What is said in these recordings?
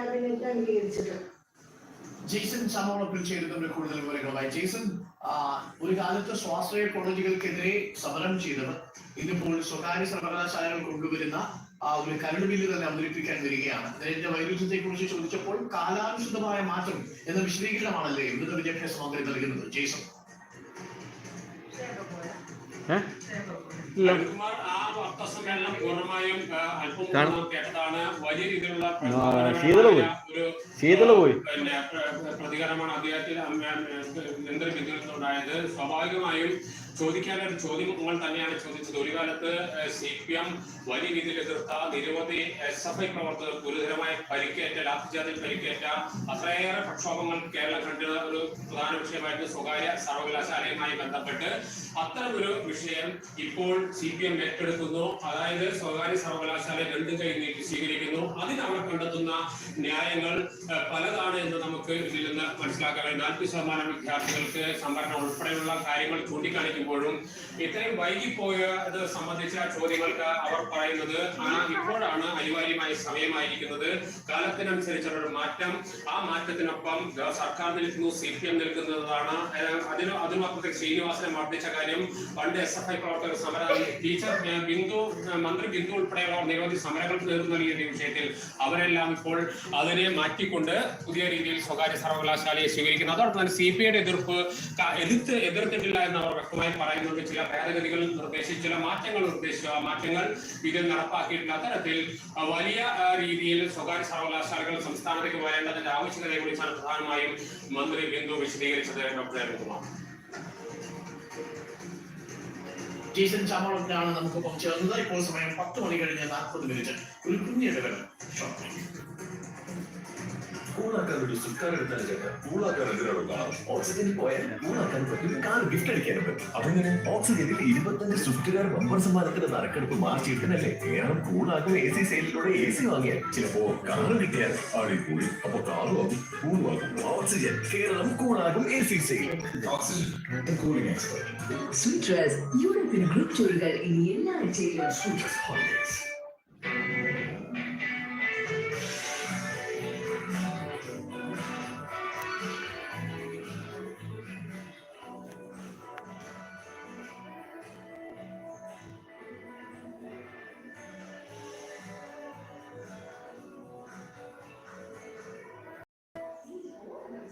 Cabinet അംഗീകരിച്ചത് Jason ചാമോളപ്പിൽ ചേരുന്നതിന്റെ കൂടുതൽ വിവരങ്ങളുമായി. ജെയ്സൺ ആ, ഒരു കാലത്ത് സ്വാശ്രയ കോളേജുകൾക്കെതിരെ സമരം ചെയ്തവർ ഇന്നിപ്പോൾ സ്വകാര്യ സർവകലാശാലകൾ കൊണ്ടുവരുന്ന ആ ഒരു കരട് ബില്ല് തന്നെ അവതരിപ്പിക്കാൻ വരികയാണ്. അതിന്റെ വൈരുദ്ധ്യത്തെ കുറിച്ച് ചോദിച്ചപ്പോൾ കാലാനുസൃതമായ മാറ്റം എന്ന വിശദീകരണമാണല്ലേ ഉന്നത വിദ്യാഭ്യാസ മന്ത്രി നൽകുന്നത്. ജെയ്സൺ ഇല്ല. ശീതള പോയി. ശീതള പോയി. പ്രതികരണമാണ് അദ്ദേഹത്തിന് എന്തൊരു ബിന്ദുണ്ടായത് ചോദ്യം നിങ്ങൾ തന്നെയാണ് ചോദിച്ചത്. ഒരു കാലത്ത് സി പി എം വലിയ രീതിയിൽ എതിർത്ത നിരവധി എസ് എഫ് ഐ പ്രവർത്തകർ ഗുരുതരമായ പരിക്കേറ്റ ലാത്തിജാതിൽ പരിക്കേറ്റ അത്രയേറെ പ്രക്ഷോഭങ്ങൾ കേരളം കണ്ട ഒരു പ്രധാന വിഷയമായിരുന്നു സ്വകാര്യ സർവകലാശാലയുമായി ബന്ധപ്പെട്ട് അത്തരം ഒരു വിഷയം ഇപ്പോൾ സി പി എം ഏറ്റെടുക്കുന്നു. അതായത് സ്വകാര്യ സർവകലാശാല രണ്ടും കൈ നീട്ടി സ്വീകരിക്കുന്നു. അതിന് അവർ കണ്ടെത്തുന്ന ന്യായങ്ങൾ പലതാണ് എന്ന് നമുക്ക് ഇതിൽ നിന്ന് മനസ്സിലാക്കാൻ നാൽപ്പത് ശതമാനം വിദ്യാർത്ഥികൾക്ക് സംവരണം ഉൾപ്പെടെയുള്ള കാര്യങ്ങൾ ചൂണ്ടിക്കാണിക്കുമ്പോഴും ഇത്രയും വൈകിപ്പോയത് സംബന്ധിച്ച ചോദ്യങ്ങൾക്ക് അവർ പറയുന്നത് ആ ഇപ്പോഴാണ് അനിവാര്യമായ സമയമായിരിക്കുന്നത്. കാലത്തിനനുസരിച്ചുള്ള മാറ്റം. ആ മാറ്റത്തിനൊപ്പം സർക്കാർ നിൽക്കുന്നു സി പി എം നിൽക്കുന്നതാണ്. അതിന് അതിനപ്പുറത്തേക്ക് ശ്രീനിവാസനെ മർദ്ദിച്ച കാര്യം പണ്ട് എസ് എഫ് ഐ പ്രവർത്തകർ സമര ടീച്ചർ ബിന്ദു മന്ത്രി ബിന്ദു ഉൾപ്പെടെയുള്ള നിരവധി സമരങ്ങൾക്ക് നേതൃത്വം നൽകിയ വിഷയത്തിൽ അവരെല്ലാം ഇപ്പോൾ അതിനെ മാറ്റിക്കൊണ്ട് പുതിയ രീതിയിൽ സ്വകാര്യ സർവകലാശാലയെ സ്വീകരിക്കുന്നു. അതോടൊപ്പം തന്നെ സി പി ഐയുടെ എതിർപ്പ് എതിർത്ത് എതിർത്തിട്ടില്ല എന്ന് അവർ വ്യക്തമായി പറയുന്നുണ്ട് ചില ഭേദഗതികൾ നിർദ്ദേശിച്ച് ചില മാറ്റങ്ങൾ നിർദ്ദേശിച്ചു ആ മാറ്റങ്ങൾ ഇതിൽ നടപ്പാക്കിയിട്ടുള്ള അത്തരത്തിൽ വലിയ രീതിയിൽ സ്വകാര്യ സർവകലാശാലകൾ സംസ്ഥാനത്തേക്ക് വരേണ്ടതിന്റെ ആവശ്യകതയെ കുറിച്ചാണ് പ്രധാനമായും മന്ത്രി ബിന്ദു വിശദീകരിച്ചത് ഡോക്ടർ അരുൺകുമാർ ജെയ്സൺ ചാമോളപ്പിലാണ് നമുക്കൊപ്പം ചേർന്നത്. ഇപ്പോൾ സമയം പത്ത് മണി കഴിഞ്ഞ് നാൽപ്പത് മിനിറ്റ്. ഒരു കുഞ്ഞിടവേള. കൂളാക്കാൻ ഒരു സുൽക്കാർ എടുത്താൽ ചേട്ടാ കൂളാക്കാൻ എന്തിനാണ് കാണാം? ഓക്സിജനിൽ പോയാൽ കൂളാക്കാൻ പറ്റും. കാർ ഗിഫ്റ്റ് അടിക്കാനും പറ്റും. അതെങ്ങനെ? ഓക്സിജനിൽ ഇരുപത്തഞ്ച് സ്വിഫ്റ്റുകാർ ബമ്പർ സമ്മാനത്തിന്റെ നറുക്കെടുപ്പ് മാർച്ച് എട്ടിനല്ലേ? കേരളം കൂളാക്കും എ സി സെയിലിലൂടെ എ സി വാങ്ങിയാൽ ചിലപ്പോ കാറ് കിട്ടിയാൽ അടിപൊളി. അപ്പൊ കാറും ആകും കൂളും ആകും. Oxygen Keralam കൂളാകും A C sale. Oxygen. Cooling expert European group ടൂറുകൾ ഇനി എല്ലാ ആഴ്ചയിലും.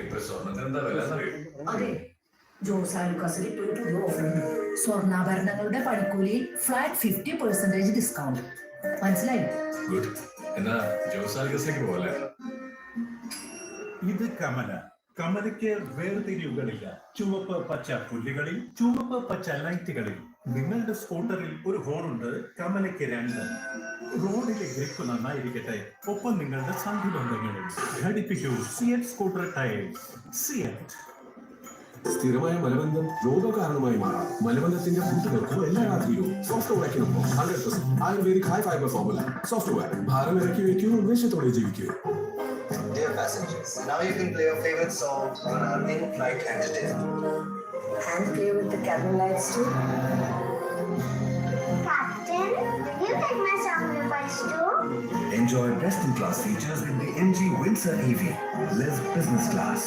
ഇപ്പൊ സ്വർണത്തിന് എന്താ വില അതെ. ജോസ് ആലുക്കാസിൽ ഇപ്പോൾ ഒരു പുതിയ ഓഫർ ഉണ്ട്. സ്വർണാഭരണങ്ങളുടെ പണിക്കൂലിയിൽ ഫ്ലാറ്റ് ഫിഫ്റ്റി പെർസെന്റേജ് ഡിസ്കൗണ്ട് മനസ്സിലായി? ഗുഡ് എന്നാ ജോസാൽഗസിലേക്ക് പോലെ ഇത് കമല. കമലയ്ക്ക് വേർതിരിവുകളില്ല ചുവപ്പ് പച്ച പുല്ലുകളിൽ ചുവപ്പ് പച്ച ലൈറ്റുകളിൽ. നിങ്ങളുടെ സ്കൂട്ടറിൽ ഒരു ഹോണുണ്ട് കമലയ്ക്ക് രണ്ട്. റോഡിലെ ഗ്രിപ്പ് നന്നായിരിക്കട്ടെ ഒപ്പം നിങ്ങളുടെ സന്ധിബന്ധങ്ങളും ഘടിപ്പിക്കൂ സിയറ്റ് സ്കൂട്ടർ ടയേഴ്സ്. സിയറ്റ്. സ്ഥിരമായ മലബന്ധം രോഗകാരണമായി മാറാം. മലബന്ധത്തിന്റെ കൂട്ടുകൾക്കോ എല്ലാ രാത്രിയും soft ഉടയ്ക്കണമോ hundred ayurvedic high fibre formula software ഭാരം ഇറക്കി വെക്കൂ ഉദ്ദേശത്തോടെ ജീവിക്കൂ. Dear passengers, now you can play your favorite song on our in-flight entertainment. And play with the cabin lights too. Captain, will you take my sacrifice too? Enjoy best in class features in the MG Windsor EV. Live business class.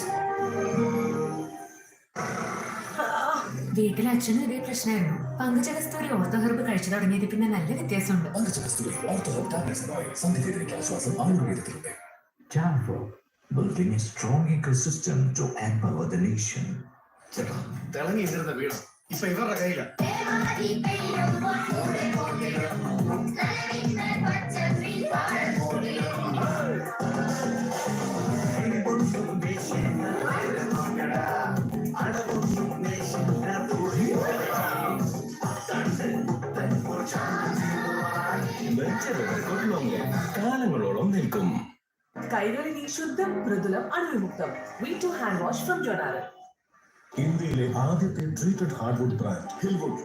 വീട്ടിൽ അച്ഛനും ഇതേ പ്രശ്നമായിരുന്നു പങ്കുചകസ്തൂരി ortho herb കഴിച്ചു തുടങ്ങിയത് പിന്നെ നല്ല വ്യത്യാസമുണ്ട് Pankajakasthuri ortho tablets oil സന്ധിവേദനയ്ക്ക് ആശ്വാസം ആയുർവേദത്തിലൂടെ Tanvo, building a strong ecosystem to empower the nation. ചേട്ടാ തിളങ്ങിയിരുന്ന വീണം ഇപ്പൊ ഇവരുടെ കയ്യില കാലങ്ങളോളം നിൽക്കും ശുദ്ധം മൃദുലം അണുവിമുക്തം. V two hand wash from ജോണാരൻ ഇന്ത്യയിലെ ആദ്യത്തെ ട്രീറ്റഡ് ഹാർഡ്വുഡ് ബ്രാൻഡ് ഹിൽവുഡ്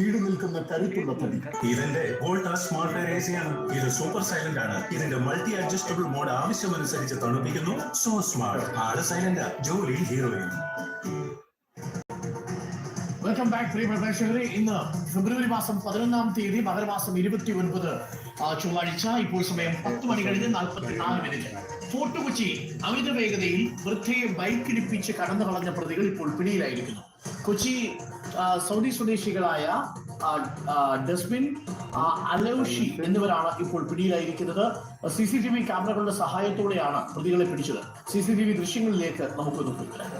ഈട് നിൽക്കുന്ന കരുത്തുള്ള തടി. ഇതിന്റെ വോൾട്ടാസ് സ്മാർട്ട് എയർ AC ആണ്. ഇത് സൂപ്പർ സൈലന്റ് ആണ്. ഇതിന്റെ മൾട്ടി അഡ്ജസ്റ്റബിൾ മോഡ് ആവശ്യമനുസരിച്ച് തണുപ്പിക്കുന്നു. സോ സ്മാർട്ട് ആൾ സൈലന്റ് ജോലി ഹീറോയിൻ വെൽക്കം ബാക്ക് പ്രിയ പ്രേക്ഷകരെ. ഇന്ന് ഫെബ്രുവരി മാസം പതിനൊന്നാം തീയതി മകരമാസം ഇരുപത്തി ഒൻപത് ചൊവ്വാഴ്ച. ഇപ്പോൾ സമയം പത്ത് മണി കഴിഞ്ഞ് നാൽപ്പത്തിനാല് മിനിറ്റ്. ഫോർട്ട് കൊച്ചി അമിത വേഗതയിൽ വൃദ്ധയെ ബൈക്കിടിപ്പിച്ച് കടന്നു കളഞ്ഞ പ്രതികൾ ഇപ്പോൾ പിടിയിലായിരിക്കുന്നു. കൊച്ചി സൗദി സ്വദേശികളായ ഡസ്ബിൻ അലൌഷി എന്നിവരാണ് ഇപ്പോൾ പിടിയിലായിരിക്കുന്നത്. സി സി ടി വി ക്യാമറകളുടെ സഹായത്തോടെയാണ് പ്രതികളെ പിടിച്ചത്. സി സി ടി വി ദൃശ്യങ്ങളിലേക്ക് നമുക്ക് നോക്കുക